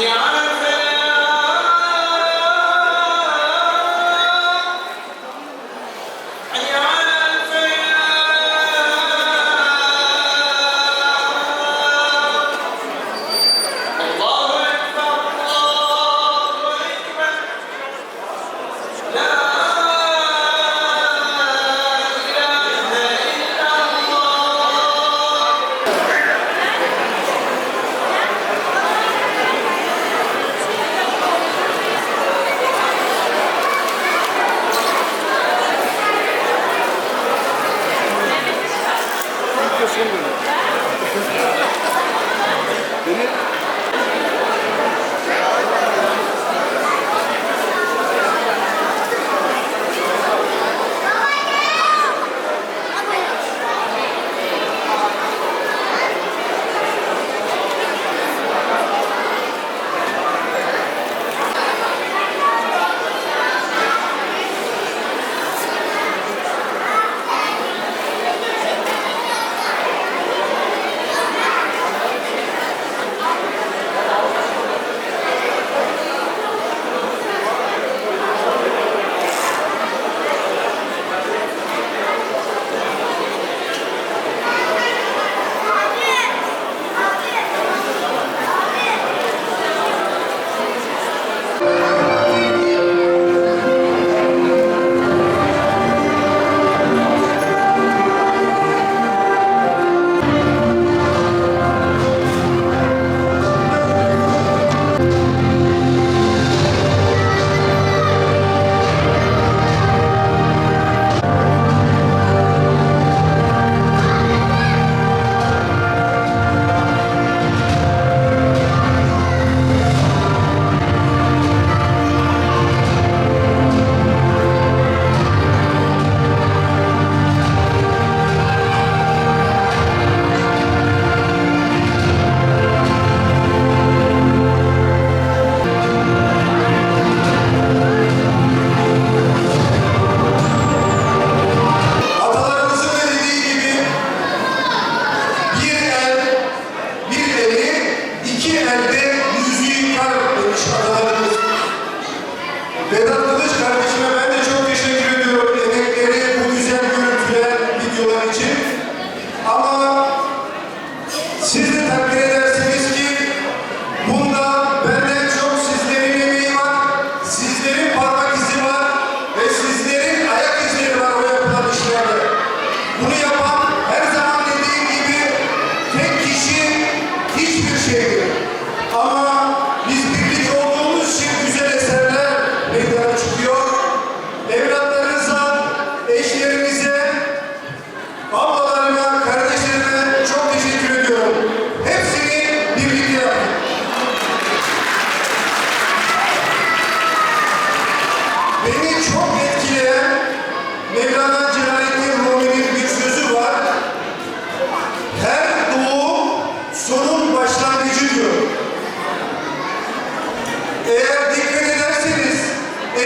சரியான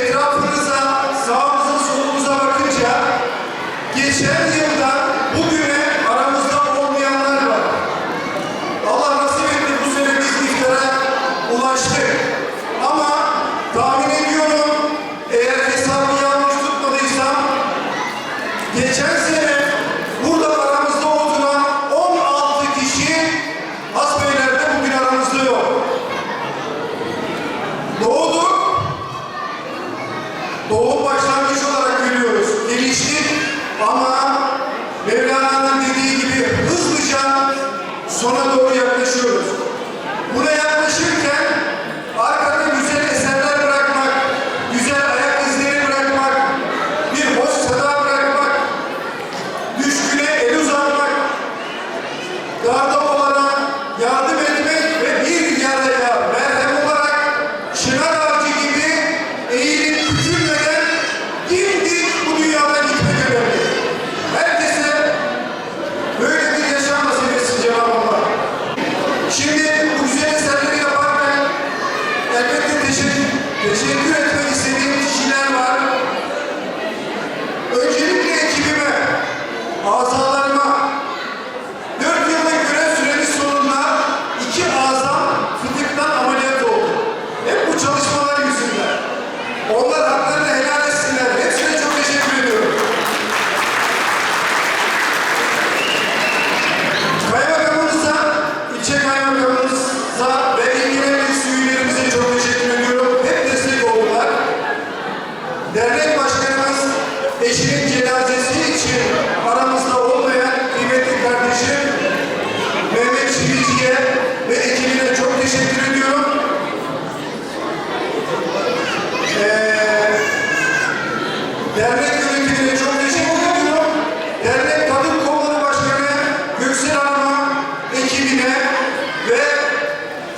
etrafınıza, sağınıza, solunuza bakınca geçen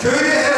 Köyde ev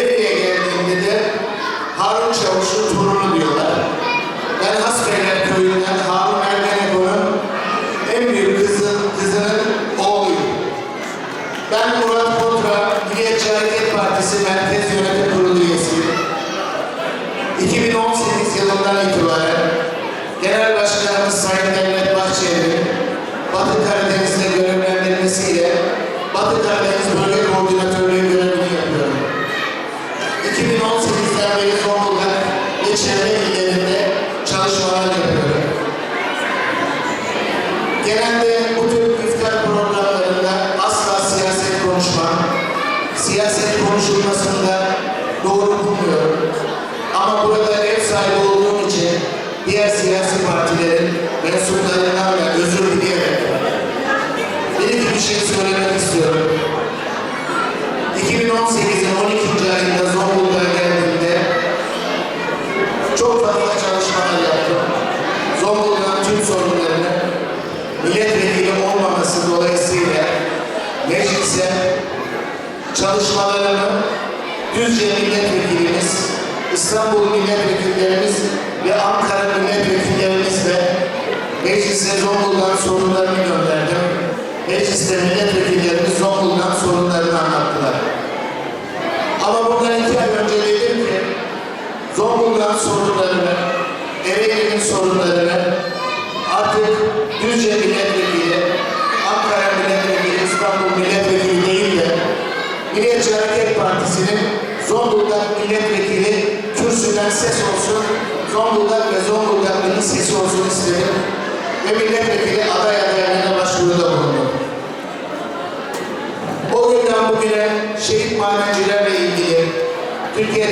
Edirne'ye geldiğimde de Harun Çavuş'un torunu diyorlar. Ben Hasbeyler köyünde siyaset konuşulmasında doğru bulmuyorum. Ama burada ev sahibi olduğum için diğer siyasi partilerin mensuplarından da özür dileyerek bir iki bir şey söylemek istiyorum. 2018'in 12. ayında Zonguldak'a geldiğimde çok fazla çalışmalar yaptım. Zonguldak'ın tüm sorunlarını milletvekili olmaması dolayısıyla meclise çalışmalarını Düzce milletvekilimiz, İstanbul milletvekillerimiz ve Ankara milletvekillerimizle meclise Zonguldak sorunlarını gönderdim. Mecliste milletvekillerimiz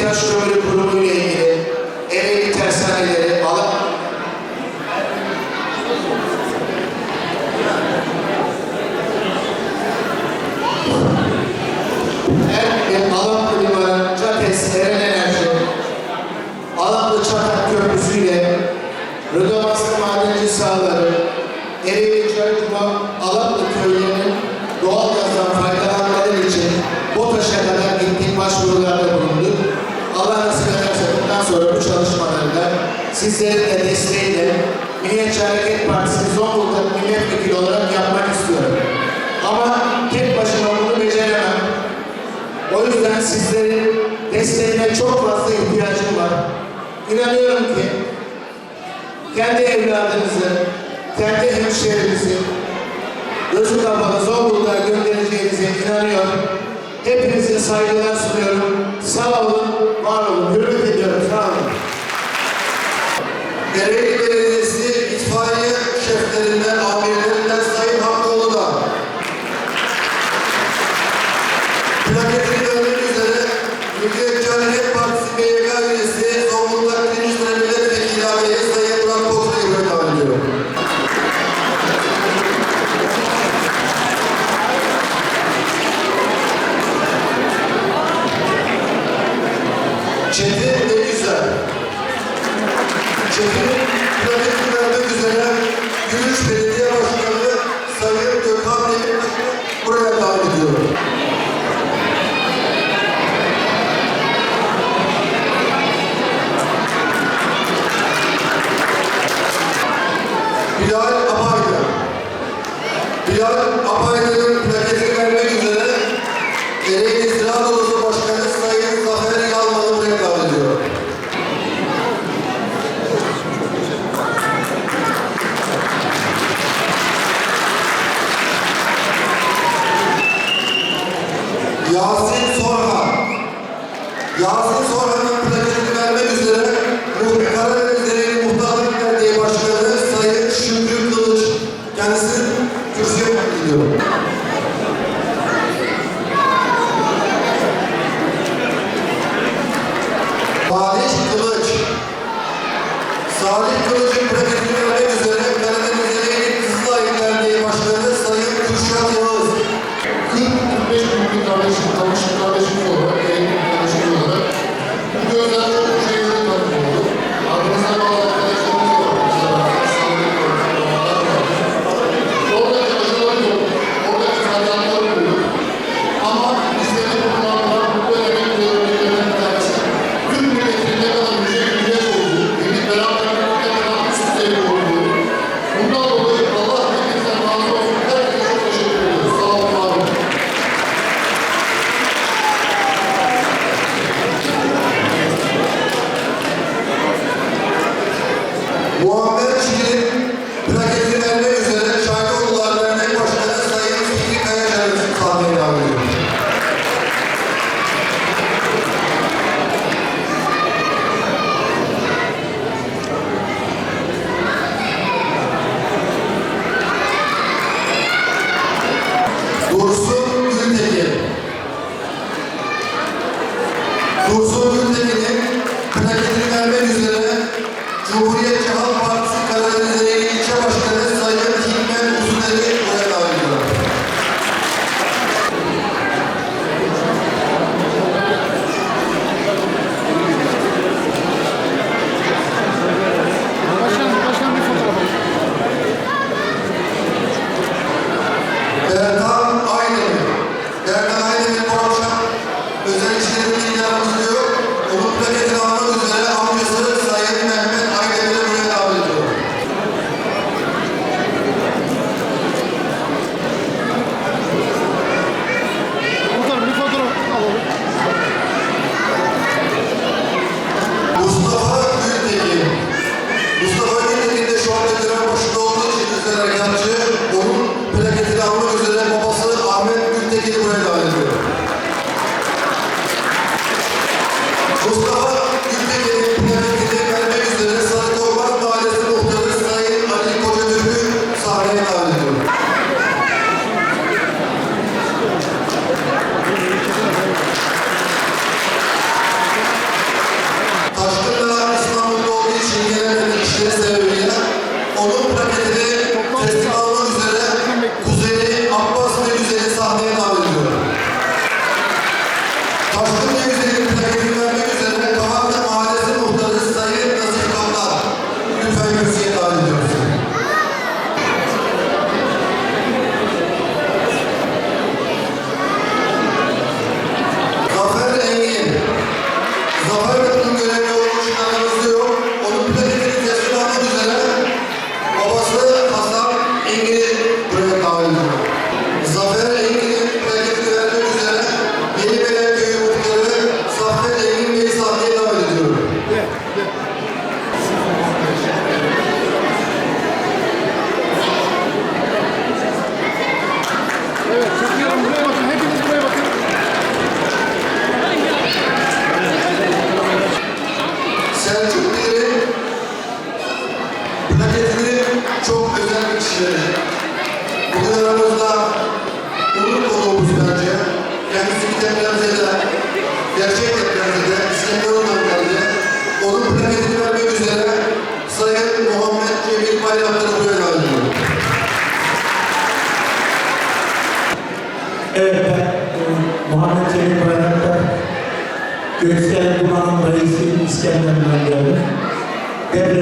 acho que eu sizlerin de desteğiyle Milliyetçi Hareket Partisi Zonguldak Milletvekili olarak yapmak istiyorum. Ama tek başıma bunu beceremem. O yüzden sizlerin desteğine çok fazla ihtiyacım var. İnanıyorum ki kendi evladınızı, kendi hemşehrinizi gözü kapalı Zonguldak'a göndereceğinize inanıyorum. Hepinize saygılar sunuyorum. Sağ olun, var olun, hürmet ediyorum. Ereğli Belediyesi itfaiye şeflerinden, amirlerinden Sayın Hakkıoğlu'dan plaketini gördüğünüz üzere Milliyetçi Hareket Partisi BYK üyesi Zonguldak 1. Sıra Milletvekili adayı Sayın Murat Bozkır'ı davet ediyorum. Çetin ne güzel. Çetin'in curso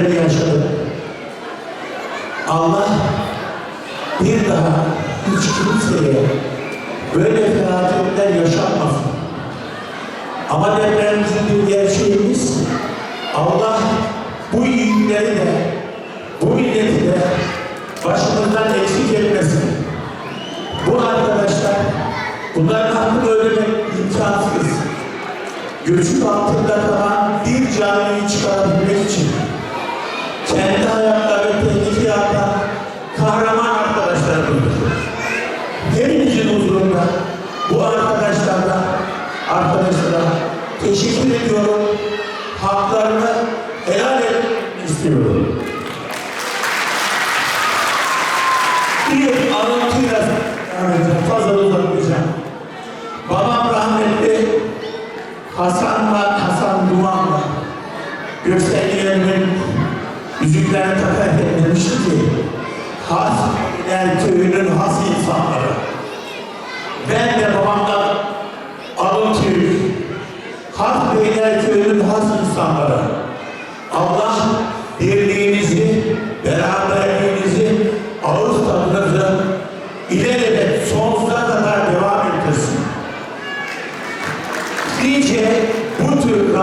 Depremi yaşadım. Allah bir daha hiç kimseye böyle felaketler yaşatmasın. Ama depremimizin bir gerçeğimiz Allah bu iyilikleri de bu milleti de başımızdan eksik etmesin. Bu arkadaşlar bunların hakkını ödemek imkansız. Göçük altında kalan bir camiyi çıkarabilmek için kendi hayatlarını tehlikeye atan kahraman arkadaşlarımızdır. Hepinizin huzurunda bu arkadaşlarla arkadaşlara teşekkür ediyorum. Haklarını helal etmek istiyorum. bu tür